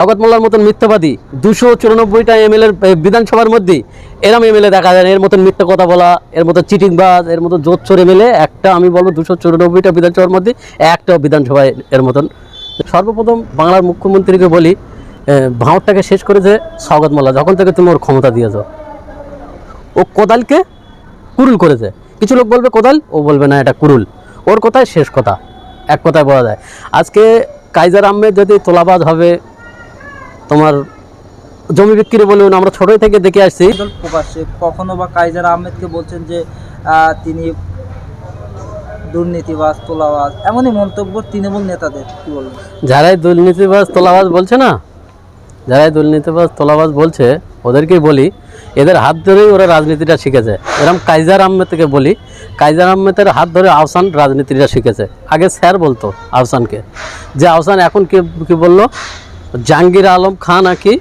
শওকত মোল্লার মতন মিথ্যাবাদী দুশো চুরানব্বইটা এমএলএ বিধানসভার মধ্যে এরম এমএলএ দেখা যায়। এর মতন মিথ্যা কথা বলা, এর মতো চিটিংবাজ, এর মতো জোর চোর এমএলএ একটা আমি বলব দুশো চুরানব্বইটা বিধানসভার মধ্যে একটা বিধানসভায় এর মতন। সর্বপ্রথম বাংলার মুখ্যমন্ত্রীকে বলি ভাঁড়টাকে শেষ করেছে শওকত মোল্লা, যখন থেকে তুমি ওর ক্ষমতা দিয়েছ। ও কোদালকে কুরুল করেছে কিছু লোক বলবে কোদাল, ও বলবে না, এটা কুরুল। ওর কথাই শেষ কথা। এক কথায় বলা যায়। আজকে কাইজার আহমেদ যদি তোলাবাজ হবে তোমার জমি বিক্রি বলুন আমরা ছোটোই থেকে দেখে আসছি। প্রকাশ্যে কখনো বা কাইজার আহমেদকে বলছেন যে তিনি দুর্নীতিবাজ তোলাবাজ এমনই মন্তব্য তৃণমূল নেতাদের কি বলবেন? যারাই দুর্নীতিবাজ তোলাবাজ বলছে না যারাই দুর্নীতিবাজ তোলাবাজ বলছে ওদেরকেই বলি এদের হাত ধরেই ওরা রাজনীতিটা শিখেছে। এরকম কাইজার আহমেদকে বলি কাইজার আহমেদের হাত ধরে আহসান রাজনীতিটা শিখেছে। আগে স্যার বলতো আহসানকে যে আহসান এখন কি কি বলল? জাহাঙ্গীর আলম খান নাকি?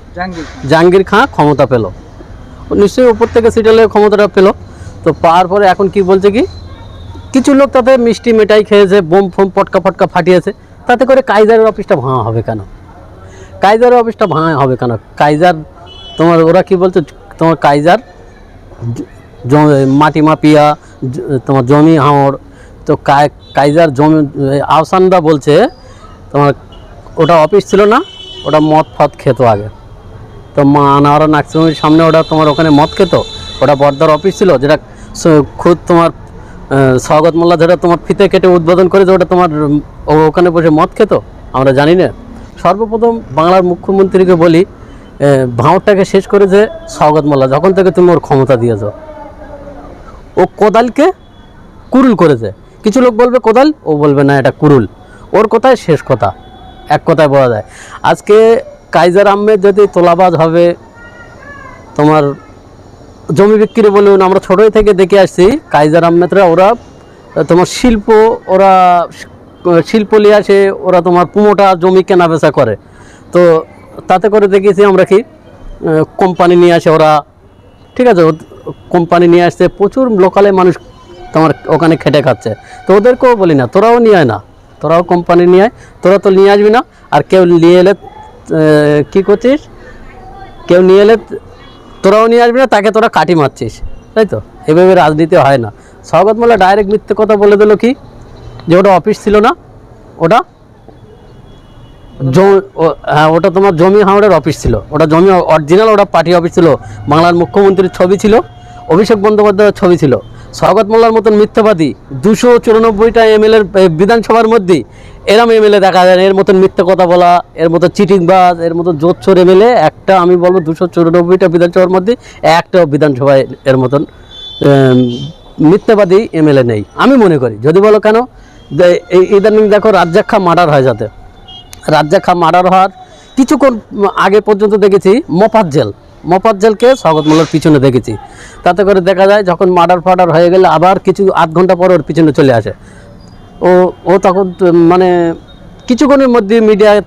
জাহাঙ্গীর খান। খাঁ ক্ষমতা পেল। নিশ্চয়ই উপর থেকে সিটেলে ক্ষমতাটা পেল। তো পাওয়ার পরে এখন কি বলছে কি? কিছু লোক তাতে মিষ্টি মিঠাই খেয়েছে বোম ফোম পটকা ফটকা ফাটিয়েছে। তাতে করে কাইজারের অফিসটা ভাঙা হবে কেন? কাইজারের অফিসটা ভাঙা হবে কেন? কাইজার তোমার ওরা কি বলছে? তোমার কাইজার মাটি মাপিয়া তোমার জমি হাওড় তো কাই- কাইজার জমি আহসানরা বলছে তোমার ওটা অফিস ছিল না? ওটা মদ ফদ খেত আগে। তো মা আনাওয়ারা নার্সিংহোমের সামনে ওটা তোমার ওখানে মদ খেত। ওটা বর্দার অফিস ছিল যেটা খুদ তোমার স্বাগত মোল্লা যেটা তোমার ফিতে কেটে উদ্বোধন করেছে, ওটা তোমার ওখানে বসে মদ খেত। আমরা জানি না। সর্বপ্রথম বাংলার মুখ্যমন্ত্রীকে বলি ভাঁড়টাকে শেষ করেছে স্বাগত মোল্লা, যখন থেকে তুমি ওর ক্ষমতা দিয়েছ। ও কোদালকে কুরুল করেছে। কিছু লোক বলবে কোদাল, ও বলবে না, এটা কুরুল। ওর কথাই শেষ কথা। এক কথায় বলা যায়। আজকে কাইজার আহমেদ যদি তোলাবাজ হবে, তোমার জমি বিক্রি বলুন, আমরা ছোটোই থেকে দেখে আসছি কাইজার আহমেদরা, ওরা তোমার শিল্প, ওরা শিল্প নিয়ে আসে, ওরা তোমার পুমোটা জমি কেনা বেচা করে। তো তাতে করে দেখেছি আমরা কি, কোম্পানি নিয়ে আসে ওরা, ঠিক আছে কোম্পানি নিয়ে আসছে প্রচুর লোকালে মানুষ তোমার ওখানে খেটে খাচ্ছে। তো ওদেরকেও বলি না, তোরাও নিয়ে আয় না। তোরাও কোম্পানি নিয়ে আয়, তোরা তো নিয়ে আসবি না। আর কেউ নিয়ে এলে কী করছিস? কেউ নিয়ে এলে তোরাও নিয়ে আসবি না, তাকে তোরা কাটি মারছিস। তাই তো? এভাবে রাজনীতি হয় না। স্বাগত মোল্লা ডাইরেক্ট মিথ্যে কথা বলে দিল কি? যে ওটা অফিস ছিল না, ওটা হ্যাঁ ওটা তোমার জমি হাওড়ের অফিস ছিল। ওটা জমি অরিজিনাল ওটা পার্টি অফিস ছিল। বাংলার মুখ্যমন্ত্রীর ছবি ছিল। অভিষেক বন্দ্যোপাধ্যায়ের ছবি ছিল। স্বাগত মোল্লার মতন মিথ্যাবাদী দুশো চুরানব্বইটা এমএলএর বিধানসভার মধ্যে এরম এমএলএ দেখা যায়। এর মতন মিথ্যে কথা বলা, এর মতো চিটিংবাজ এর মতো জোচ্চোর এমএলএ একটা, আমি বলব দুশো চুরানব্বইটা বিধানসভার মধ্যে একটা বিধানসভায় এর মতন মিথ্যাবাদী এমএলএ নেই। আমি মনে করি, যদি বলো কেন? ইদানিং দেখো রাজ্জাক্ষা মার্ডার হয় যাতে। রাজ্জাখা মার্ডার হওয়ার কিছুক্ষণ আগে পর্যন্ত দেখেছি, মফাজ্জেল। মফাজ্জেলকে স্বাগত মোল্লার পিছনে দেখেছি। তাতে করে দেখা যায় যখন মার্ডার ফার্ডার হয়ে গেলে আবার কিছু আধ ঘণ্টা পর ওর পিছনে চলে আসে। ও ও তখন মানে কিছুক্ষণের মধ্যে মিডিয়ার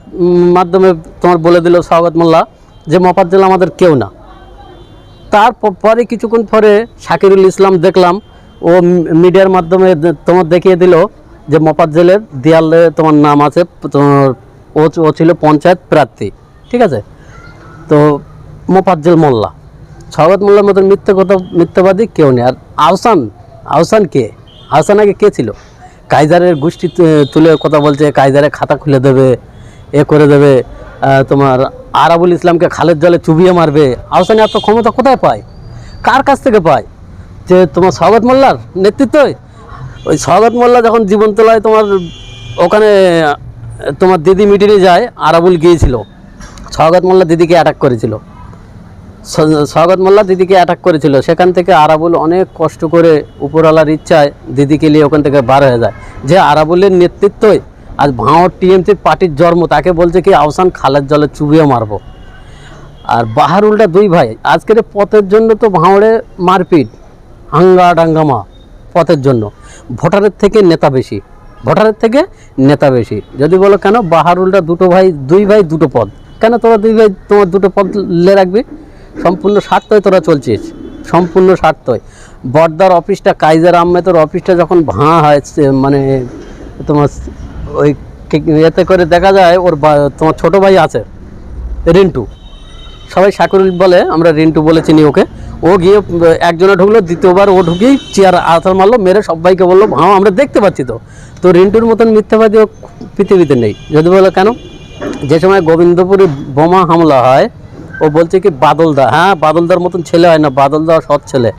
মাধ্যমে তোমার বলে দিল স্বাগত মোল্লা যে মফাজ্জেল আমাদের কেউ না। তার পরে কিছুক্ষণ পরে শাকিরুল ইসলাম দেখলাম, ও মিডিয়ার মাধ্যমে তোমার দেখিয়ে দিল যে মফাজ্জেলের দেয়ালে তোমার নাম আছে, তোমার ও ছিল পঞ্চায়েত প্রার্থী, ঠিক আছে? তো মোফাজ্জেল মোল্লা। স্বাগত মোল্লার মতন মিথ্যে কথা, মিথ্যাবাদী কেউ নেই। আর আহসান আহসান কে? আহসান আগে কে ছিল? কাইজারের গোষ্ঠী তুলে কথা বলছে কাইজারের খাতা খুলে দেবে, এ করে দেবে তোমার আরাবুল ইসলামকে খালের জলে চুবিয়ে মারবে। আহসান এত ক্ষমতা কোথায় পায়? কার কাছ থেকে পায়? যে তোমার স্বাগত মোল্লার নেতৃত্বই? ওই স্বাগত মোল্লা যখন জীবন তোলায় তোমার ওখানে, তোমার দিদি মিটিংয়ে যায়, আরাবুল গিয়েছিল। স্বাগত মোল্লা দিদিকে অ্যাটাক করেছিল। স্বাগত মোল্লা দিদিকে অ্যাটাক করেছিল। সেখান থেকে আরাবুল অনেক কষ্ট করে উপরওয়ালার ইচ্ছায় দিদিকে নিয়ে ওখান থেকে বার হয়ে যায়। যে আরাবুলের নেতৃত্বই আজ ভাঁড় টিএমসি পার্টির জন্ম, তাকে বলছে কি আহসান খালের জলে চুবিয়ে মারবো। আর বাহারুলটা দুই ভাই, আজকের পথের জন্য তো ভাঁড়ে মারপিট, হাঙ্গা ডাঙ্গামা পথের জন্য। ভোটারের থেকে নেতা বেশি, ভোটারের থেকে নেতা বেশি। যদি বলো কেন, বাহারুলটা দুটো ভাই, দুই ভাই দুটো পদ। কেন তোরা দুই ভাই তোমার দুটো পদ লে রাখবি? সম্পূর্ণ স্বার্থই তোরা চলছিস। সম্পূর্ণ স্বার্থই। বর্দার অফিসটা, কাইজার আহমেদের অফিসটা যখন ভাঙা হয় মানে তোমার ওই এতে করে দেখা যায়, ওর তোমার ছোট ভাই আছে, রিন্টু। সবাই সাকুরুল বলে, আমরা রিন্টু বলে চিনি ওকে। ও গিয়ে, একজনে ঢুকলো, দ্বিতীয়বার ও ঢুকেই চেয়ার আছাড় মারলো, মেরে সবাইকে বলল হ্যাঁ আমরা দেখতে পাচ্ছি তো। তো রিন্টুর মতন মিথ্যাবাদী ও পৃথিবীতে নেই। যদি বলো কেন? যে সময় গোবিন্দপুরে বোমা হামলা হয় ও বলছে কি, বাদলদা। হ্যাঁ বাদলদার মতন ছেলে হয় না, বাদলদা সৎ ছেলে।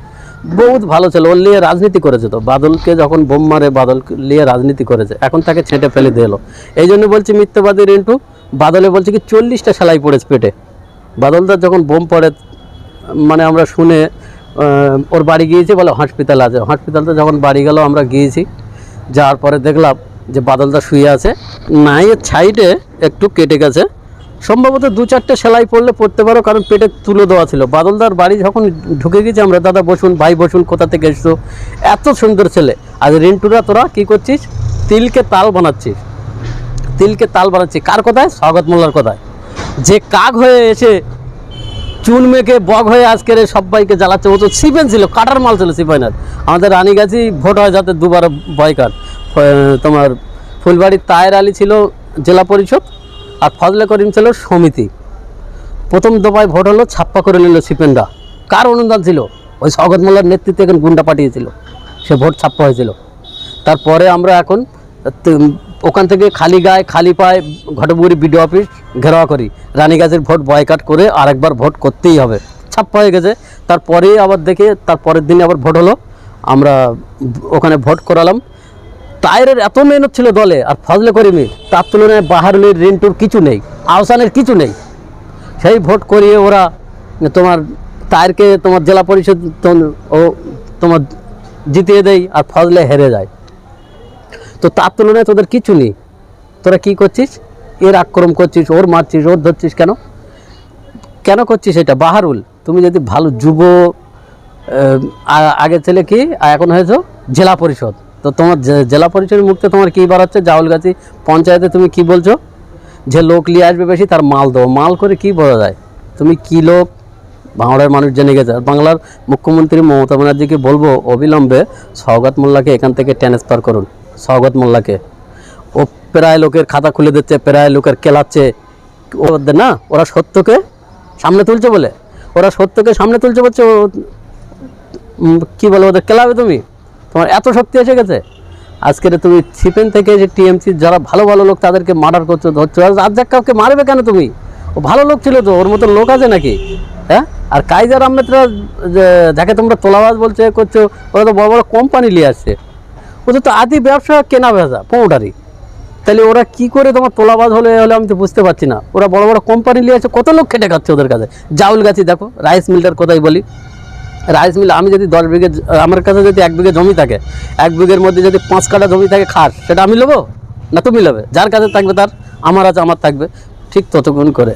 বহুত ভালো ছেলে, ওর নিয়ে রাজনীতি করেছে তো। বাদলকে যখন বোম মারে, বাদল নিয়ে রাজনীতি করেছে। এখন তাকে ছেঁটে ফেলে দিয়ে এলো। এই জন্য বলছি, মিথ্যাবাদী রিন্টু, বাদলে বলছে কি, চল্লিশটা সেলাই পড়েছে পেটে। বাদলদার যখন বোম পড়ে মানে আমরা শুনে ওর বাড়ি গিয়েছি বলে হসপিটাল আছে। হসপিটালতে যখন বাড়ি গেল, আমরা গিয়েছি। যাওয়ার পরে দেখলাম যে, বাদলদা শুয়ে আছে। নাইয়ের সাইডে একটু কেটে গেছে। সম্ভবত দু চারটে সেলাই পড়লে পড়তে পারো, কারণ পেটে তুলে দেওয়া ছিল। বাদলদার বাড়ি যখন ঢুকে গেছি আমরা, দাদা, বসুন, ভাই, বসুন, কোথা থেকে এসছো? এত সুন্দর ছেলে। আর রিন্টুরা, তোরা কি করছিস? তিলকে তাল বানাচ্ছিস। তিলকে তাল বানাচ্ছিস। কার কথায়? স্বাগত মোল্লার কথায়। যে কাক হয়ে এসে চুন মেখে বগ হয়ে আজকের সবাইকে জ্বালাচ্ছে, ও তো সিপেন ছিল, কাটার মাল ছিল সিপাইনার আমাদের রানীগাছি ভোট হয় যাতে দুবার বয়কাট। তোমার ফুলবাড়ির তায়ের আলী ছিল জেলা পরিষদ। আর ফজলে করিম ছিল সমিতি। প্রথম দফায় ভোট হলো, ছাপ্পা করে নিল সিপেনরা কার অনুদান ছিল? ওই স্বগত মোল্লার নেতৃত্বে এখন গুন্ডা পাঠিয়েছিল। সে ভোট ছাপ্পা হয়েছিল। তারপরে আমরা এখন ওখান থেকে খালি গায়ে খালি পায়ে ঘটবুড়ি বিডিও অফিস ঘেরাও করি। রানীগাছের ভোট বয়কাট করে আরেকবার ভোট করতেই হবে। ছাপ্পা হয়ে গেছে। তারপরে আবার দেখে তার পরের দিনে আবার ভোট হলো। আমরা ওখানে ভোট করালাম। টায়ারের এত মেহনত ছিল দলে, আর ফজলে করিমি তার তুলনায় বাহারুলের রিন্টুর কিছু নেই, আহসানের কিছু নেই। সেই ভোট করিয়ে ওরা তোমার টায়ারকে তোমার জেলা পরিষদ ও তোমার জিতিয়ে দেয় আর ফজলে হেরে যায়। তো তার তুলনায় তোদের কিছু নেই। তোরা কি করছিস? এর আক্রম করছিস, ওর মারছিস, ওর ধরছিস কেন? কেন করছিস এটা? বাহারুল, তুমি যদি ভালো যুব আগে ছেলে কি এখন হয়েছো? জেলা পরিষদ। তো তোমার জেলা পরিষদের মুক্তে তোমার কি বাড়াচ্ছে জাউলগাছি পঞ্চায়েতে তুমি কি বলছো? যে লোক নিয়ে আসবে বেশি, তার মাল দেবো। মাল করে কি বলা যায়? তুমি কি লোক? বাংলার মানুষ জেনে গেছে। বাংলার মুখ্যমন্ত্রী মমতা ব্যানার্জিকে বলব, অবিলম্বে সৌগত মোল্লাকে এখান থেকে ট্রান্সফার করুন। সৌগত মোল্লাকে। ও প্রায় লোকের খাতা খুলে দিচ্ছে, প্রায় লোকের কেলাচ্ছে। ওদের না, ওরা সত্যকে সামনে তুলছে বলে। ওরা সত্যকে সামনে তুলছে বলছে কি বলে ওদের? কেলাবে তুমি? তোমার এত শক্তি এসে গেছে? আজকের তুমি ছিপেন থেকে যে টিএমসি, যারা ভালো ভালো লোক তাদেরকে মার্ডার করছ, ধরছো, আর রাজ্জাক কাউকে মারবে কেন তুমি? ও ভালো লোক ছিল তো, ওর মতো লোক আছে নাকি? হ্যাঁ? আর কাইজার আহমেদরা যাকে তোমরা তোলাবাজ বলছে করছ, ওরা তো বড় বড় কোম্পানি নিয়ে আসছে। ওদের তো আদি ব্যবসা কেনা বেচা পৌডারি তাহলে ওরা কি করে তোমার তোলাবাজ হলে হলে আমি তো বুঝতে পারছি না। ওরা বড় বড় কোম্পানি নিয়ে আছে কত লোক খেটে খাচ্ছে ওদের কাছে? জাউল গাছি দেখো রাইস মিলটার কথাই বলি। রাইস মিল আমি যদি দশ বিঘে, আমার কাছে যদি এক বিঘে জমি থাকে, এক বিঘের মধ্যে যদি পাঁচ কাটা জমি থাকে খার, সেটা আমি নেব না তুমি নেবে যার কাছে থাকবে তার, আমার আছে, আমার থাকবে। ঠিক ততক্ষণ করে।